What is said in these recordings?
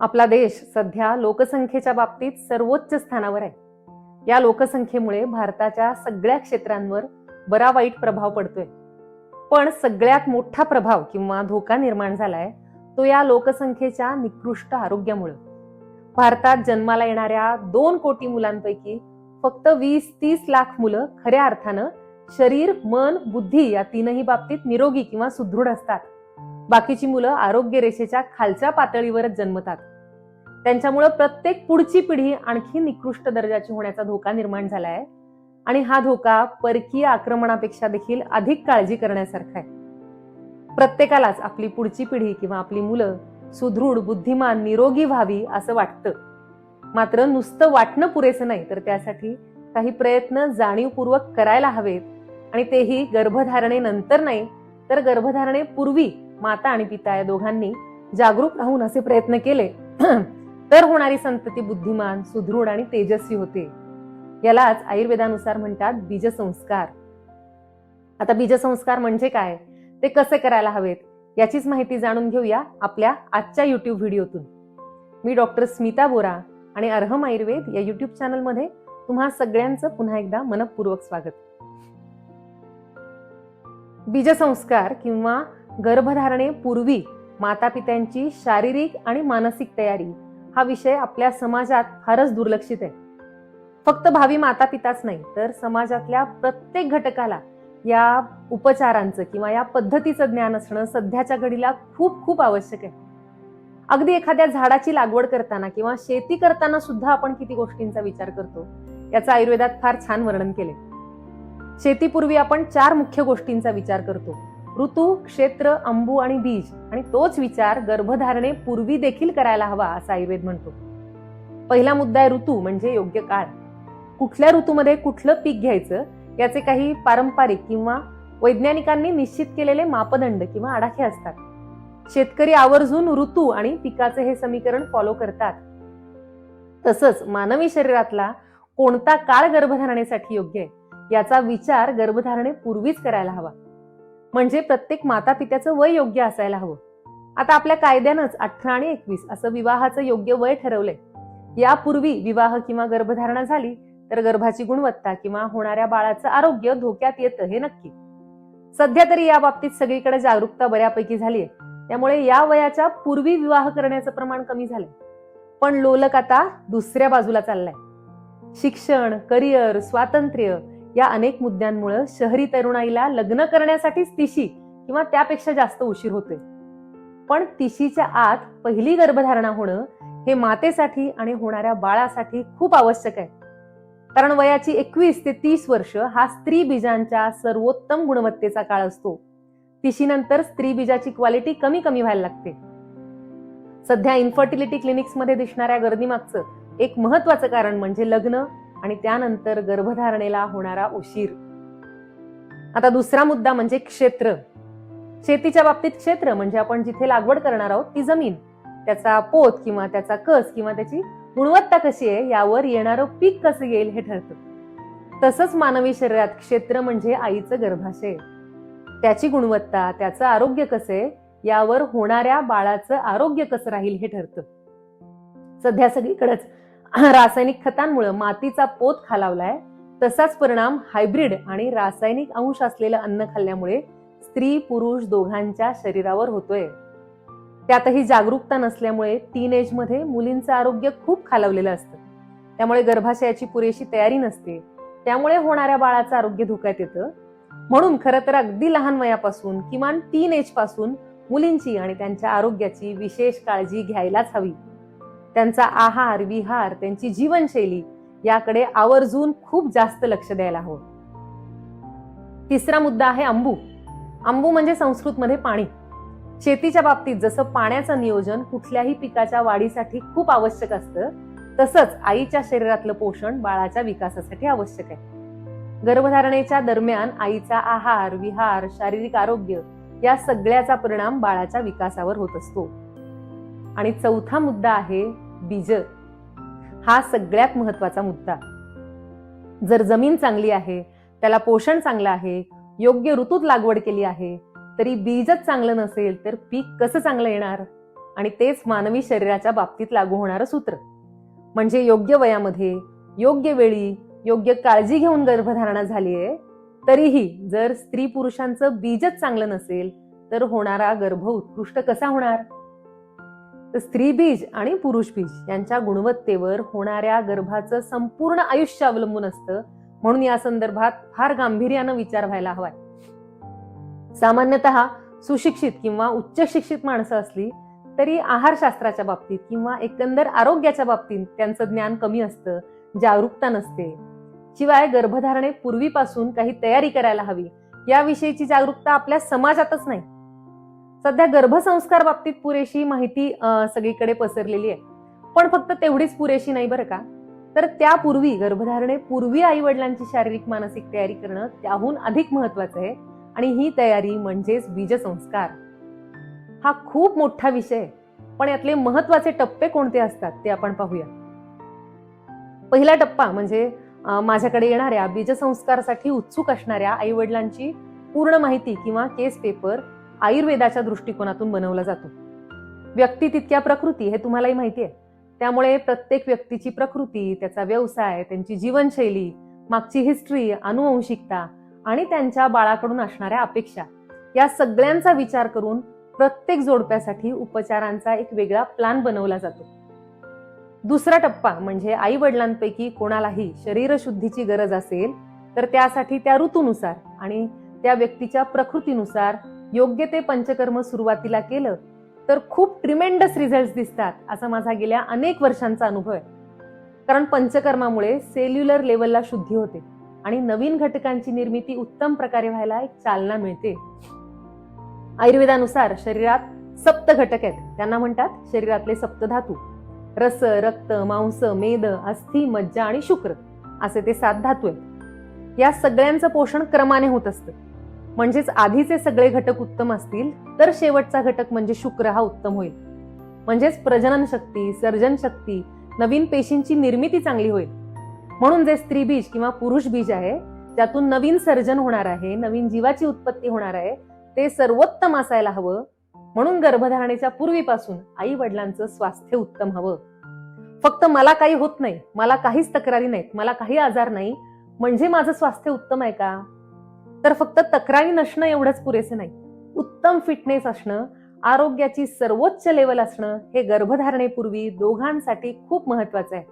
आपला देश सध्या लोकसंख्येच्या बाबतीत सर्वोच्च स्थानावर आहे. या लोकसंख्येमुळे भारताच्या सगळ्या क्षेत्रांवर बरा वाईट प्रभाव पडतोय. पण सगळ्यात मोठा प्रभाव किंवा धोका निर्माण झालाय तो या लोकसंख्येच्या निकृष्ट आरोग्यामुळे. भारतात जन्माला येणाऱ्या दोन कोटी मुलांपैकी फक्त वीस तीस लाख मुलं खऱ्या अर्थानं शरीर मन बुद्धी या तीनही बाबतीत निरोगी किंवा सुदृढ असतात. बाकीची मुलं आरोग्य रेषेच्या खालच्या पातळीवरच जन्मतात. त्यांच्यामुळं प्रत्येक पुढची पिढी आणखी निकृष्ट दर्जाची होण्याचा धोका निर्माण झालाय. आणि हा धोका परकीय आक्रमणापेक्षा देखील अधिक काळजी करण्यासारखा आहे. प्रत्येकालाच आपली पुढची पिढी किंवा आपली मुलं सुदृढ बुद्धिमान निरोगी व्हावी असं वाटतं. मात्र नुसतं वाटणं पुरेसं नाही तर त्यासाठी काही प्रयत्न जाणीवपूर्वक करायला हवेत. आणि तेही गर्भधारणेनंतर नाही तर गर्भधारणेपूर्वी माता आणि पिता या दोघांनी जागरूक राहून असे प्रयत्न केले. तर होणारी संतती बुद्धिमान सुदृढ आणि तेजस्वी होते. यालाच आयुर्वेदानुसार म्हणतात बीजसंस्कार. आता बीजसंस्कार म्हणजे काय? ते कसे करायला हवेत? याचीच माहिती जाणून घेऊया आपल्या आजच्या युट्यूब व्हिडिओतून. मी डॉक्टर स्मिता बोरा आणि अर्हम आयुर्वेद या युट्यूब चॅनलमध्ये तुम्हा सगळ्यांचं पुन्हा एकदा मनपूर्वक स्वागत. बीजसंस्कार किंवा गर्भधारणेपूर्वी माता पित्यांची शारीरिक आणि मानसिक तयारी हा विषय आपल्या समाजात फारच दुर्लक्षित आहे. फक्त भावी माता पिताच नाही तर समाजातल्या प्रत्येक घटकाला या उपचारांचं किंवा या पद्धतीचं ज्ञान असणं सध्याच्या घडीला खूप खूप आवश्यक आहे. अगदी एखाद्या झाडाची लागवड करताना किंवा शेती करताना सुद्धा आपण किती गोष्टींचा विचार करतो याचं आयुर्वेदात फार छान वर्णन केले शेतीपूर्वी आपण चार मुख्य गोष्टींचा विचार करतो. ऋतू क्षेत्र अंबू आणि बीज आणि तोच विचार गर्भधारणे पूर्वी देखील करायला हवा असा आयुर्वेद म्हणतो. पहिला मुद्दा आहे ऋतू म्हणजे योग्य काळ. कुठल्या ऋतूमध्ये कुठलं पीक घ्यायचं याचे काही पारंपरिक किंवा वैज्ञानिकांनी निश्चित केलेले मापदंड किंवा आडाखे असतात. शेतकरी आवर्जून ऋतू आणि पिकाचे हे समीकरण फॉलो करतात. तसंच मानवी शरीरातला कोणता काळ गर्भधारणेसाठी योग्य आहे याचा विचार गर्भधारणे पूर्वीच करायला हवा. म्हणजे प्रत्येक माता पित्याचं वय योग्य असायला हवं. आता आपल्या कायद्यानंच अठरा आणि एकवीस असं विवाहाचं योग्य वय ठरवलंय. यापूर्वी विवाह किंवा गर्भधारणा झाली तर गर्भाची गुणवत्ता किंवा होणाऱ्या बाळाचं आरोग्य धोक्यात येतं हे नक्की. सध्या तरी या बाबतीत सगळीकडे जागरूकता बऱ्यापैकी झालीय त्यामुळे या वयाच्या पूर्वी विवाह करण्याचं प्रमाण कमी झालंय. पण लोलक आता दुसऱ्या बाजूला चाललाय. शिक्षण करिअर स्वातंत्र्य या अनेक मुद्द्यांमुळे शहरी तरुणाईला लग्न करण्यासाठीच तिशी किंवा त्यापेक्षा जास्त उशीर होतोय. पण तिशीच्या आत पहिली गर्भधारणा होणं हे मातेसाठी आणि होणाऱ्या बाळासाठी खूप आवश्यक आहे. कारण वयाची एकवीस ते तीस वर्ष हा स्त्री बीजांच्या सर्वोत्तम गुणवत्तेचा काळ असतो. तिशीनंतर स्त्री बीजाची क्वालिटी कमी कमी व्हायला लागते. सध्या इन्फर्टिलिटी क्लिनिक्समध्ये दिसणाऱ्या गर्दीमागचं एक महत्वाचं कारण म्हणजे लग्न आणि त्यानंतर गर्भधारणेला होणारा उशीर. आता दुसरा मुद्दा म्हणजे क्षेत्र. शेतीच्या बाबतीत क्षेत्र म्हणजे आपण जिथे लागवड करणार आहोत ती जमीन. त्याचा पोत किंवा त्याचा कस किंवा त्याची गुणवत्ता कशी आहे यावर येणारं पीक कसं येईल हे ठरतं. तसंच मानवी शरीरात क्षेत्र म्हणजे आईचं गर्भाशय. त्याची गुणवत्ता त्याचं आरोग्य कसं आहे यावर होणाऱ्या बाळाचं आरोग्य कसं राहील हे ठरतं. सध्या सगळीकडेच रासायनिक खतांमुळे मातीचा पोत खालावलाय. तसाच परिणाम हायब्रिड आणि रासायनिक अंश असलेलं अन्न खाल्ल्यामुळे स्त्री पुरुष दोघांच्या शरीरावर होतोय. त्यातही जागरूकता नसल्यामुळे टीन एजमध्ये मुलींचं आरोग्य खूप खालावलेलं असतं. त्यामुळे गर्भाशयाची पुरेशी तयारी नसते. त्यामुळे होणाऱ्या बाळाचं आरोग्य धोक्यात येतं. म्हणून खरं तर अगदी लहान वयापासून किमान टीन एजपासून मुलींची आणि त्यांच्या आरोग्याची विशेष काळजी घ्यायलाच हवी. त्यांचा आहार विहार त्यांची जीवनशैली याकडे आवर्जून खूप जास्त लक्ष द्यायला हवं. तिसरा मुद्दा आहे अंबू अंबू म्हणजे संस्कृतमध्ये पाणी. शेतीच्या बाबतीत जसं पाण्याचं नियोजन कुठल्याही पिकाच्या वाढीसाठी खूप आवश्यक असतं तसंच आईच्या शरीरातलं पोषण बाळाच्या विकासासाठी आवश्यक आहे. गर्भधारणेच्या दरम्यान आईचा आहार विहार शारीरिक आरोग्य या सगळ्याचा परिणाम बाळाच्या विकासावर होत असतो. आणि चौथा मुद्दा आहे बीज हा सगळ्यात महत्त्वाचा मुद्दा. जर जमीन चांगली आहे त्याला पोषण चांगलं आहे योग्य ऋतूत लागवड केली आहे तरी बीजच चांगलं नसेल तर पीक कसं चांगलं येणार? आणि तेच मानवी शरीराच्या बाबतीत लागू होणारं सूत्र. म्हणजे योग्य वयामध्ये योग्य वेळी योग्य काळजी घेऊन गर्भधारणा झालीये तरीही जर स्त्री पुरुषांचं बीजच चांगलं नसेल तर होणारा गर्भ उत्कृष्ट कसा होणार? तर स्त्री बीज आणि पुरुष बीज यांच्या गुणवत्तेवर होणाऱ्या गर्भाचं संपूर्ण आयुष्य अवलंबून असतं म्हणून या संदर्भात फार गांभीर्यानं विचार व्हायला हवाय. सामान्यतः सुशिक्षित किंवा उच्च शिक्षित माणसं असली तरी आहारशास्त्राच्या बाबतीत किंवा एकंदर आरोग्याच्या बाबतीत त्यांचं ज्ञान कमी असतं जागरूकता नसते. शिवाय गर्भधारणे पूर्वीपासून काही तयारी करायला हवी याविषयीची जागरूकता आपल्या समाजातच नाही. सध्या गर्भसंस्कार बाबतीत पुरेशी माहिती सगळीकडे पसरलेली आहे. पण फक्त तेवढीच पुरेशी नाही बरं का? तर त्यापूर्वी गर्भधारणे पूर्वी आई वडिलांची शारीरिक मानसिक तयारी करणं त्याहून अधिक महत्वाचं आहे. आणि ही तयारी म्हणजेच बीजसंस्कार. हा खूप मोठा विषय आहे. पण यातले महत्त्वाचे टप्पे कोणते असतात ते आपण पाहूया. पहिला टप्पा म्हणजे माझ्याकडे येणाऱ्या बीजसंस्कारासाठी उत्सुक असणाऱ्या आई वडिलांची पूर्ण माहिती किंवा केस पेपर आयुर्वेदाच्या दृष्टिकोनातून बनवला जातो. व्यक्ती तितक्या प्रकृती हे तुम्हालाही माहिती आहे. त्यामुळे प्रत्येक व्यक्तीची प्रकृती त्याचा व्यवसाय त्यांची जीवनशैली मागची हिस्ट्री अनुवंशिकता आणि त्यांच्या बाळाकडून असणाऱ्या अपेक्षा या सगळ्यांचा विचार करून प्रत्येक जोडप्यासाठी उपचारांचा एक वेगळा प्लॅन बनवला जातो. दुसरा टप्पा म्हणजे आई वडिलांपैकी कोणालाही शरीरशुद्धीची गरज असेल तर त्यासाठी त्या ऋतूनुसार आणि त्या व्यक्तीच्या प्रकृतीनुसार योग्य ते पंचकर्म सुरुवातीला केलं तर खूप ट्रिमेंडस रिझल्ट दिसतात असा माझा गेल्या अनेक वर्षांचा अनुभव आहे. कारण पंचकर्मामुळे सेल्युलर लेवलला शुद्धी होते आणि नवीन घटकांची निर्मिती उत्तम प्रकारे व्हायला एक चालना मिळते. आयुर्वेदानुसार शरीरात सप्त घटक आहेत. त्यांना म्हणतात शरीरातले सप्तधातू रस रक्त मांस मेद अस्थि मज्जा आणि शुक्र असे ते सात धातू आहेत. या सगळ्यांचं पोषण क्रमाने होत असतं. म्हणजेच आधीचे सगळे घटक उत्तम असतील तर शेवटचा घटक म्हणजे शुक्र हा उत्तम होईल. म्हणजेच प्रजनन शक्ती सर्जन शक्ती नवीन पेशींची निर्मिती चांगली होईल. म्हणून जे स्त्री बीज किंवा पुरुष बीज आहे त्यातून नवीन सर्जन होणार आहे नवीन जीवाची उत्पत्ती होणार आहे ते सर्वोत्तम असायला हवं. म्हणून गर्भधारणेच्या पूर्वीपासून आई वडिलांचं स्वास्थ्य उत्तम हवं. फक्त मला काही होत नाही मला काहीच तक्रारी नाहीत मला काही आजार नाही म्हणजे माझं स्वास्थ्य उत्तम आहे का? तर फक्त तक्रारी नसणं एवढंच पुरेसं नाही. उत्तम फिटनेस असणं आरोग्याची सर्वोच्च लेवल असणं हे गर्भधारणेपूर्वी दोघांसाठी खूप महत्वाचं आहे.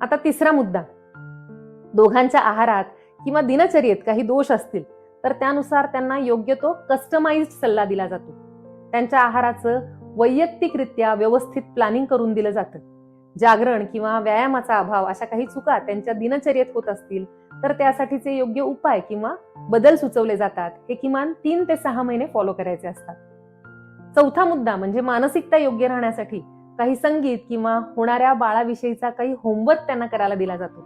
आता तिसरा मुद्दा. दोघांच्या आहारात किंवा दिनचर्येत काही दोष असतील तर त्यानुसार त्यांना योग्य तो कस्टमाइज्ड सल्ला दिला जातो. त्यांच्या आहाराचं वैयक्तिकरित्या व्यवस्थित प्लॅनिंग करून दिलं जातं. जागरण किंवा व्यायामाचा अभाव अशा काही चुका त्यांच्या दिनचर्येत होत असतील तर त्यासाठीचे योग्य उपाय किंवा बदल सुचवले जातात हे किमान तीन ते सहा महिने फॉलो करायचे असतात. चौथा मुद्दा म्हणजे मानसिकता योग्य राहण्यासाठी काही संगीत किंवा होणाऱ्या बाळाविषयीचा काही होमवर्क त्यांना करायला दिला जातो.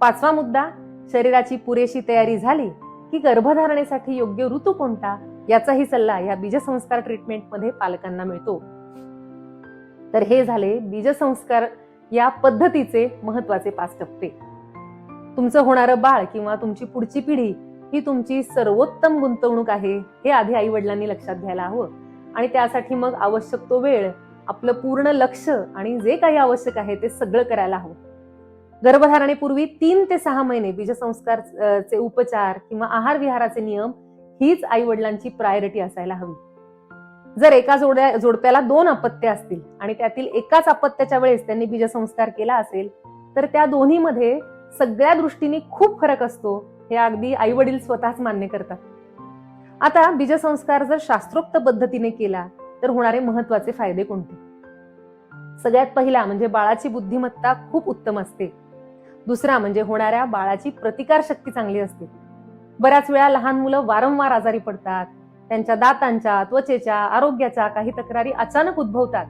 पाचवा मुद्दा शरीराची पुरेशी तयारी झाली की गर्भधारणेसाठी योग्य ऋतू कोणता? याचाही सल्ला या बीजसंस्कार ट्रीटमेंटमध्ये पालकांना मिळतो. तर हे झाले बीजसंस्कार या पद्धतीचे महत्त्वाचे पाच टप्पे. तुमचं होणारं बाळ किंवा तुमची पुढची पिढी ही तुमची सर्वोत्तम गुंतवणूक आहे हे आधी आई वडिलांनी लक्षात घ्यायला हवं. आणि त्यासाठी मग आवश्यक तो वेळ आपलं पूर्ण लक्ष आणि जे काही आवश्यक आहे ते सगळं करायला हवं. गर्भधारणेपूर्वी तीन ते सहा महिने बीजसंस्कार चे उपचार किंवा आहार विहाराचे नियम हीच आई वडिलांची प्रायोरिटी असायला हवी. जर एका जोड्या जोडप्याला दोन अपत्य असतील आणि त्यातील एकाच अपत्याच्या वेळेस त्यांनी बीजसंस्कार केला असेल तर त्या दोन्हीमध्ये सगळ्या दृष्टीने खूप फरक असतो हे अगदी आई वडील स्वतःच मान्य करतात. आता बीजसंस्कार जर शास्त्रोक्त पद्धतीने केला तर होणारे महत्त्वाचे फायदे कोणते? सगळ्यात पहिला म्हणजे बाळाची बुद्धिमत्ता खूप उत्तम असते. दुसरा म्हणजे होणाऱ्या बाळाची प्रतिकार शक्ती चांगली असते. बऱ्याच वेळा लहान मुलं वारंवार आजारी पडतात त्यांच्या दातांच्या त्वचेच्या आरोग्याच्या काही तक्रारी अचानक उद्भवतात.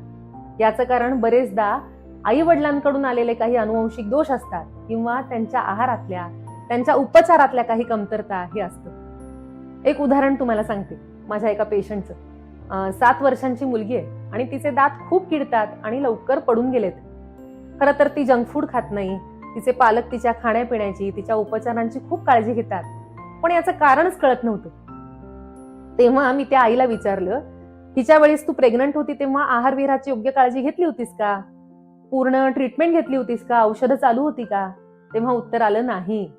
याचं कारण बरेचदा आई वडिलांकडून आलेले काही अनुवंशिक दोष असतात किंवा त्यांच्या आहारातल्या त्यांच्या उपचारातल्या काही कमतरता हे असतं. एक उदाहरण तुम्हाला सांगते माझ्या एका पेशंटचं. सात वर्षांची मुलगी आहे आणि तिचे दात खूप किडतात आणि लवकर पडून गेलेत. खरं तर ती जंक फूड खात नाही तिचे पालक तिच्या खाण्यापिण्याची तिच्या उपचारांची खूप काळजी घेतात. पण याचं कारणच कळत नव्हतं. तेव्हा मी त्या आईला विचारलं हिच्या वेळेस तू प्रेग्नंट होती तेव्हा आहार विहाराची योग्य काळजी घेतली होतीस का? पूर्ण ट्रीटमेंट घेतली होतीस का? औषधं चालू होती का? तेव्हा उत्तर आलं नाही.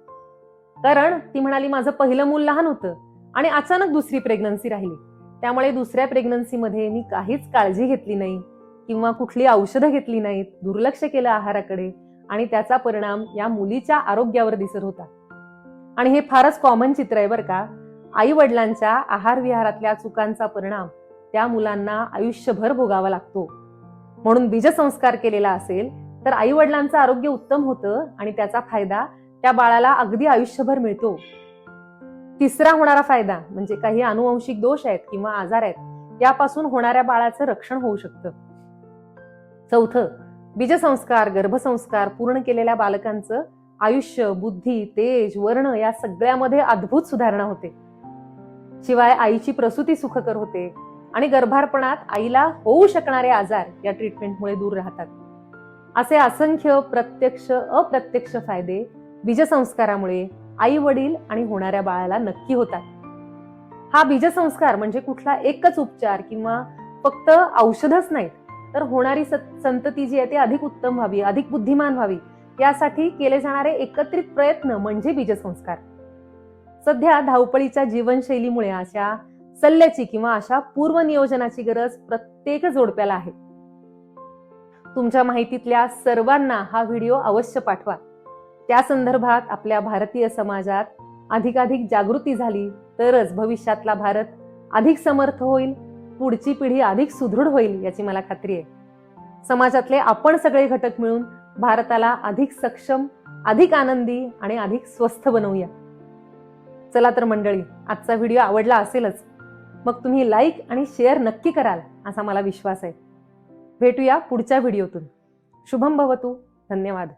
कारण ती म्हणाली माझं पहिलं मूल लहान होतं आणि अचानक दुसरी प्रेग्नन्सी राहिली. त्यामुळे दुसऱ्या प्रेग्नन्सीमध्ये मी काहीच काळजी घेतली नाही किंवा कुठली औषधं घेतली नाहीत दुर्लक्ष केलं आहाराकडे आणि त्याचा परिणाम या मुलीच्या आरोग्यावर दिसत होता. आणि हे फारच कॉमन चित्र आहे बरं का. आई वडिलांच्या आहार विहारातल्या चुकांचा परिणाम त्या मुलांना आयुष्यभर भोगावा लागतो. म्हणून बीजसंस्कार केलेला असेल तर आई वडिलांचं आरोग्य उत्तम होतं आणि त्याचा फायदा त्या बाळाला अगदी आयुष्यभर मिळतो. तिसरा होणारा फायदा म्हणजे काही अनुवंशिक दोष आहेत किंवा आजार आहेत यापासून होणाऱ्या बाळाचं रक्षण होऊ शकतं. चौथं बीजसंस्कार गर्भसंस्कार पूर्ण केलेल्या बालकांचं आयुष्य बुद्धी तेज वर्ण या सगळ्यामध्ये अद्भुत सुधारणा होते. शिवाय आईची प्रसूती सुखकर होते आणि गर्भारपणात आईला होऊ शकणारे आजार या ट्रीटमेंटमुळे दूर राहतात. असे असंख्य प्रत्यक्ष अप्रत्यक्ष फायदे बीजसंस्कारामुळे आई वडील आणि होणाऱ्या बाळाला नक्की होतात. हा बीजसंस्कार म्हणजे कुठला एकच उपचार किंवा फक्त औषधच नाहीत तर होणारी सत- संतती जी आहे ती अधिक उत्तम व्हावी अधिक बुद्धिमान व्हावी यासाठी केले जाणारे एकत्रित प्रयत्न म्हणजे बीजसंस्कार. सध्या धावपळीच्या जीवनशैलीमुळे अशा सल्ल्याची किंवा अशा पूर्वनियोजनाची गरज प्रत्येक जोडप्याला आहे. तुमच्या माहितीतल्या सर्वांना हा व्हिडिओ अवश्य पाठवा. त्या संदर्भात आपल्या भारतीय समाजात अधिकाधिक जागृती झाली तरच भविष्यातला भारत अधिक समर्थ होईल पुढची पिढी अधिक सुदृढ होईल याची मला खात्री आहे. समाजातले आपण सगळे घटक मिळून भारताला अधिक सक्षम अधिक आनंदी आणि अधिक स्वस्थ बनवूया. चला तर मंडळी आजचा व्हिडिओ आवडला असेलच मग तुम्ही लाईक आणि शेअर नक्की कराल असा मला विश्वास आहे. भेटूया पुढच्या व्हिडिओतून. शुभम भवतू. धन्यवाद.